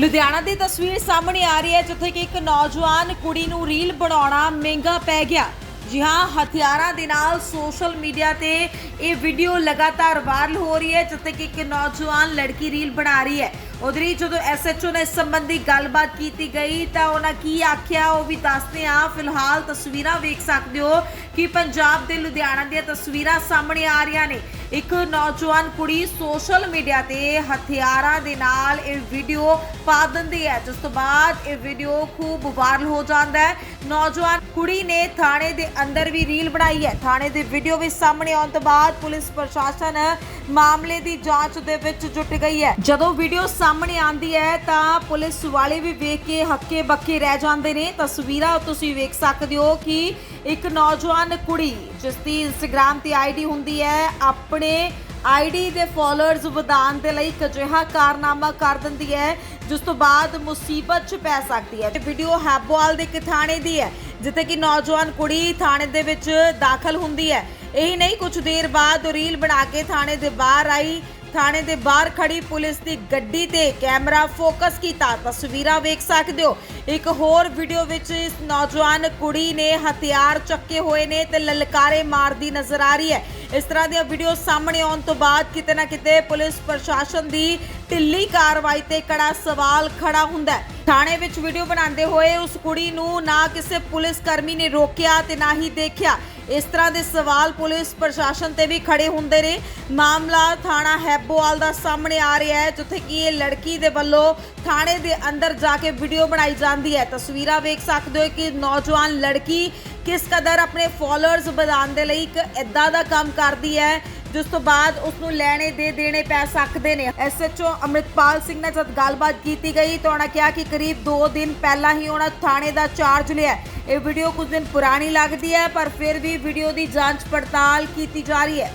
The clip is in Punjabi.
ਲੁਧਿਆਣਾ ਦੀ ਤਸਵੀਰ ਸਾਹਮਣੇ ਆ ਰਹੀ ਹੈ, ਜਿੱਥੇ ਕਿ ਇੱਕ ਨੌਜਵਾਨ ਕੁੜੀ ਨੂੰ ਰੀਲ ਬਣਾਉਣਾ ਮਹਿੰਗਾ ਪੈ ਗਿਆ। ਜੀ ਹਾਂ, ਹਥਿਆਰਾਂ ਦੇ ਨਾਲ ਸੋਸ਼ਲ ਮੀਡੀਆ ਤੇ ਇਹ ਵੀਡੀਓ ਲਗਾਤਾਰ ਵਾਇਰਲ ਹੋ ਰਹੀ ਹੈ, ਜਿੱਥੇ ਕਿ ਇੱਕ ਨੌਜਵਾਨ ਲੜਕੀ ਰੀਲ ਬਣਾ ਰਹੀ ਹੈ। ਉਧਰੀ ਜਦੋਂ ਐਸਐਚਓ ਨੇ ਇਸ ਸੰਬੰਧੀ ਗੱਲਬਾਤ ਕੀਤੀ ਗਈ, ਤਾਂ ਉਹਨਾਂ ਕੀ ਆਖਿਆ, ਉਹ ਵੀ ਦੱਸਦੇ ਆ ਫਿਲਹਾਲ ਤਸਵੀਰਾਂ ਵੇਖ ਸਕਦੇ ਹੋ ਕਿ ਪੰਜਾਬ ਦੇ ਲੁਧਿਆਣਾ ਦੀਆਂ ਤਸਵੀਰਾਂ ਸਾਹਮਣੇ ਆ ਰਹੀਆਂ ਨੇ। ਇੱਕ ਨੌਜਵਾਨ ਕੁੜੀ ਸੋਸ਼ਲ ਮੀਡੀਆ ਤੇ ਹਥਿਆਰਾਂ ਦੇ ਨਾਲ ਇਹ ਵੀਡੀਓ ਪਾ ਦਿੰਦੀ ਹੈ, ਜਿਸ ਤੋਂ ਬਾਅਦ ਇਹ ਵੀਡੀਓ ਖੂਬ ਵਾਇਰਲ ਹੋ ਜਾਂਦਾ ਹੈ। ਨੌਜਵਾਨ ਕੁੜੀ ਨੇ ਥਾਣੇ ਦੇ ਅੰਦਰ ਵੀ ਰੀਲ ਬਣਾਈ ਹੈ। ਥਾਣੇ ਦੇ ਵੀਡੀਓ ਵੀ ਸਾਹਮਣੇ ਆਉਣ ਤੋਂ ਬਾਅਦ ਪੁਲਿਸ ਪ੍ਰਸ਼ਾਸਨ ਮਾਮਲੇ ਦੀ ਜਾਂਚ ਦੇ ਵਿੱਚ ਜੁਟ ਗਈ ਹੈ। ਜਦੋਂ ਵੀਡੀਓ ਸਾਹਮਣੇ ਆਂਦੀ ਹੈ, ਤਾਂ ਪੁਲਿਸ ਵਾਲੇ ਵੀ ਵੇਖ ਕੇ ਹੱਕੇ ਬੱਕੇ ਰਹਿ ਜਾਂਦੇ ਨੇ। ਤਸਵੀਰਾਂ ਤੁਸੀਂ ਵੇਖ ਸਕਦੇ ਹੋ ਕਿ ਇੱਕ ਨੌਜਵਾਨ ਕੁੜੀ, ਜਿਸ ਦੀ ਇੰਸਟਾਗ੍ਰam ਤੇ ਆਈਡੀ ਹੁੰਦੀ ਹੈ, ਆਪਣੇ ਆਈਡੀ ਦੇ ਫਾਲੋਅਰਸ ਵਧਾਉਣ ਦੇ ਲਈ ਇੱਕ ਅਜਿਹਾ ਕਾਰਨਾਮਾ ਕਰ ਦਿੰਦੀ ਹੈ, ਜਿਸ ਤੋਂ ਬਾਅਦ ਮੁਸੀਬਤ 'ਚ ਪੈ ਸਕਦੀ ਹੈ। ਤੇ ਵੀਡੀਓ ਹੈਬੋਵਾਲ ਦੇ ਇੱਕ ਥਾਣੇ ਦੀ ਹੈ, ਜਿੱਥੇ ਕਿ ਨੌਜਵਾਨ ਕੁੜੀ ਥਾਣੇ ਦੇ ਵਿੱਚ ਦਾਖਲ ਹੁੰਦੀ ਹੈ। ਇਹੀ ਨਹੀਂ ਕੁਝ ਦੇਰ ਬਾਅਦ ਰੀਲ ਬਣਾ ਕੇ ਥਾਣੇ ਦੇ ਬਾਹਰ ਆਈ। ਥਾਣੇ ਦੇ ਬਾਹਰ ਖੜੀ ਪੁਲਿਸ ਦੀ ਗੱਡੀ ਤੇ ਕੈਮਰਾ ਫੋਕਸ ਕੀਤਾ। ਤਸਵੀਰਾਂ ਵੇਖ ਸਕਦੇ ਹੋ। ਇੱਕ ਹੋਰ ਵੀਡੀਓ ਵਿੱਚ ਇਸ ਨੌਜਵਾਨ ਕੁੜੀ ਨੇ ਹਥਿਆਰ ਚੱਕੇ ਹੋਏ ਨੇ ਤੇ ਲਲਕਾਰੇ ਮਾਰਦੀ ਨਜ਼ਰ ਆ ਰਹੀ ਹੈ। ਇਸ ਤਰ੍ਹਾਂ ਦੀਆਂ ਵੀਡੀਓ ਸਾਹਮਣੇ ਆਉਣ ਤੋਂ ਬਾਅਦ ਕਿਤੇ ਨਾ ਕਿਤੇ ਪੁਲਿਸ ਪ੍ਰਸ਼ਾਸਨ ਦੀ ਢਿੱਲੀ ਕਾਰਵਾਈ ਤੇ ਕੜਾ ਸਵਾਲ ਖੜਾ ਹੁੰਦਾ ਹੈ। ਥਾਣੇ ਵਿੱਚ ਵੀਡੀਓ ਬਣਾਉਂਦੇ ਹੋਏ ਉਸ ਕੁੜੀ ਨੂੰ ਨਾ ਕਿਸੇ ਪੁਲਿਸ ਕਰਮੀ ਨੇ ਰੋਕਿਆ ਤੇ ਨਾ ਹੀ ਦੇਖਿਆ। ਇਸ ਤਰ੍ਹਾਂ ਦੇ ਸਵਾਲ ਪੁਲਿਸ ਪ੍ਰਸ਼ਾਸਨ ਤੇ ਵੀ ਖੜੇ ਹੁੰਦੇ ਨੇ। ਮਾਮਲਾ ਥਾਣਾ ਹੈਬੋਵਾਲ ਦਾ ਸਾਹਮਣੇ ਆ ਰਿਹਾ ਹੈ, ਜਿੱਥੇ ਕਿ ਇਹ ਲੜਕੀ ਦੇ ਵੱਲੋਂ ਥਾਣੇ ਦੇ ਅੰਦਰ ਜਾ ਕੇ ਵੀਡੀਓ ਬਣਾਈ ਜਾਂਦੀ ਹੈ। ਤਸਵੀਰਾਂ ਵੇਖ ਸਕਦੇ ਹੋ ਕਿ ਨੌਜਵਾਨ ਲੜਕੀ ਕਿਸ ਕਦਰ ਆਪਣੇ ਫਾਲੋਅਰਸ ਵਧਾਉਣ ਦੇ ਲਈ ਇੱਕ ਇਦਾਂ ਦਾ ਕੰਮ ਕਰਦੀ ਹੈ ਜਿਸ ਤੋਂ ਬਾਅਦ ਉਸ ਨੂੰ ਲੈਣੇ ਦੇ ਦੇਣੇ ਪੈ ਸਕਦੇ ਨੇ। ਐਸਐਚਓ ਅਮਰਿਤਪਾਲ ਸਿੰਘ ਨਾਲ ਜਦ ਗੱਲਬਾਤ ਕੀਤੀ ਗਈ ਤਾਂ ਉਹਨਾਂ ਕਿਹਾ ਕਿ ਕਰੀਬ 2 ਦਿਨ ਪਹਿਲਾਂ ਹੀ ਉਹਨਾਂ ਥਾਣੇ ਦਾ ਚਾਰਜ ਲਿਆ ਇਹ ਵੀਡੀਓ ਕੁਝ ਦਿਨ ਪੁਰਾਣੀ ਲੱਗਦੀ ਹੈ, ਪਰ ਫਿਰ ਵੀ ਵੀਡੀਓ ਦੀ ਜਾਂਚ ਪੜਤਾਲ ਕੀਤੀ ਜਾ ਰਹੀ ਹੈ।